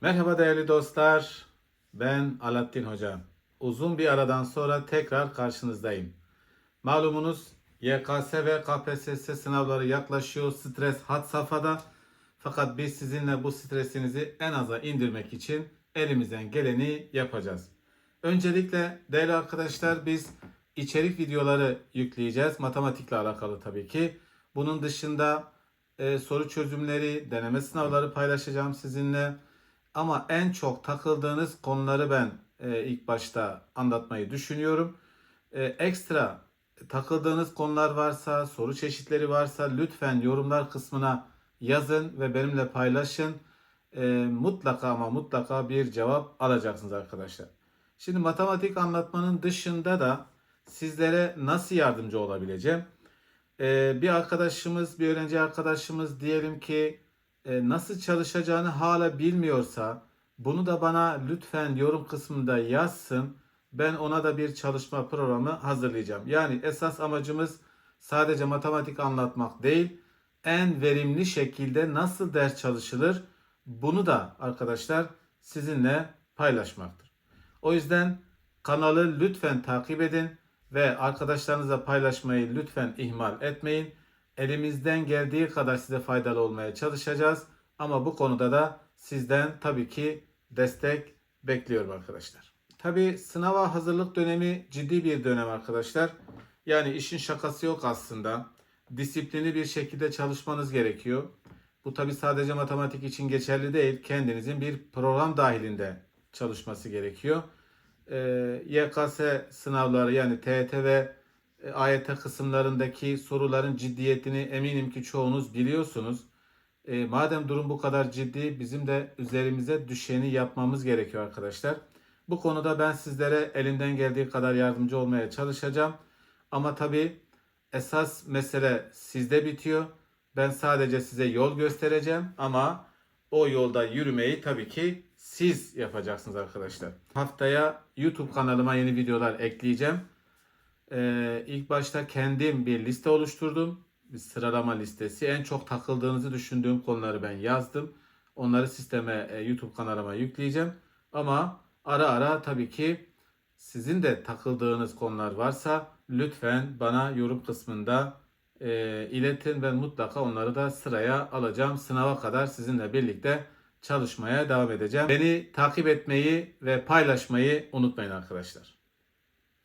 Merhaba değerli dostlar. Ben Alaaddin Hoca. Uzun bir aradan sonra tekrar karşınızdayım. Malumunuz YKS ve KPSS sınavları yaklaşıyor. Stres had safhada. Fakat biz sizinle bu stresinizi en aza indirmek için elimizden geleni yapacağız. Öncelikle değerli arkadaşlar biz içerik videoları yükleyeceğiz. Matematikle alakalı tabii ki. Bunun dışında e, soru çözümleri, deneme sınavları paylaşacağım sizinle. Ama en çok takıldığınız konuları ben e, ilk başta anlatmayı düşünüyorum. E, ekstra takıldığınız konular varsa, soru çeşitleri varsa lütfen yorumlar kısmına yazın ve benimle paylaşın. E, mutlaka ama mutlaka bir cevap alacaksınız arkadaşlar. Şimdi matematik anlatmanın dışında da sizlere nasıl yardımcı olabileceğim? E, bir arkadaşımız, bir öğrenci arkadaşımız diyelim ki nasıl çalışacağını hala bilmiyorsa bunu da bana lütfen yorum kısmında yazsın. Ben ona da bir çalışma programı hazırlayacağım. Yani esas amacımız sadece matematik anlatmak değil, en verimli şekilde nasıl ders çalışılır bunu da arkadaşlar sizinle paylaşmaktır. O yüzden kanalı lütfen takip edin ve arkadaşlarınızla paylaşmayı lütfen ihmal etmeyin. Elimizden geldiği kadar size faydalı olmaya çalışacağız. Ama bu konuda da sizden tabii ki destek bekliyorum arkadaşlar. Tabii sınava hazırlık dönemi ciddi bir dönem arkadaşlar. Yani işin şakası yok aslında. Disiplini bir şekilde çalışmanız gerekiyor. Bu tabii sadece matematik için geçerli değil. Kendinizin bir program dahilinde çalışması gerekiyor. Ee, YKS sınavları yani TET ve e, AYT kısımlarındaki soruların ciddiyetini eminim ki çoğunuz biliyorsunuz. E, madem durum bu kadar ciddi bizim de üzerimize düşeni yapmamız gerekiyor arkadaşlar. Bu konuda ben sizlere elimden geldiği kadar yardımcı olmaya çalışacağım. Ama tabi esas mesele sizde bitiyor. Ben sadece size yol göstereceğim ama o yolda yürümeyi tabii ki siz yapacaksınız arkadaşlar. Haftaya YouTube kanalıma yeni videolar ekleyeceğim. Ee, ilk başta kendim bir liste oluşturdum. Bir sıralama listesi. En çok takıldığınızı düşündüğüm konuları ben yazdım. Onları sisteme, e, YouTube kanalıma yükleyeceğim. Ama ara ara tabii ki sizin de takıldığınız konular varsa lütfen bana yorum kısmında e, iletin ve mutlaka onları da sıraya alacağım. Sınava kadar sizinle birlikte çalışmaya devam edeceğim. Beni takip etmeyi ve paylaşmayı unutmayın arkadaşlar.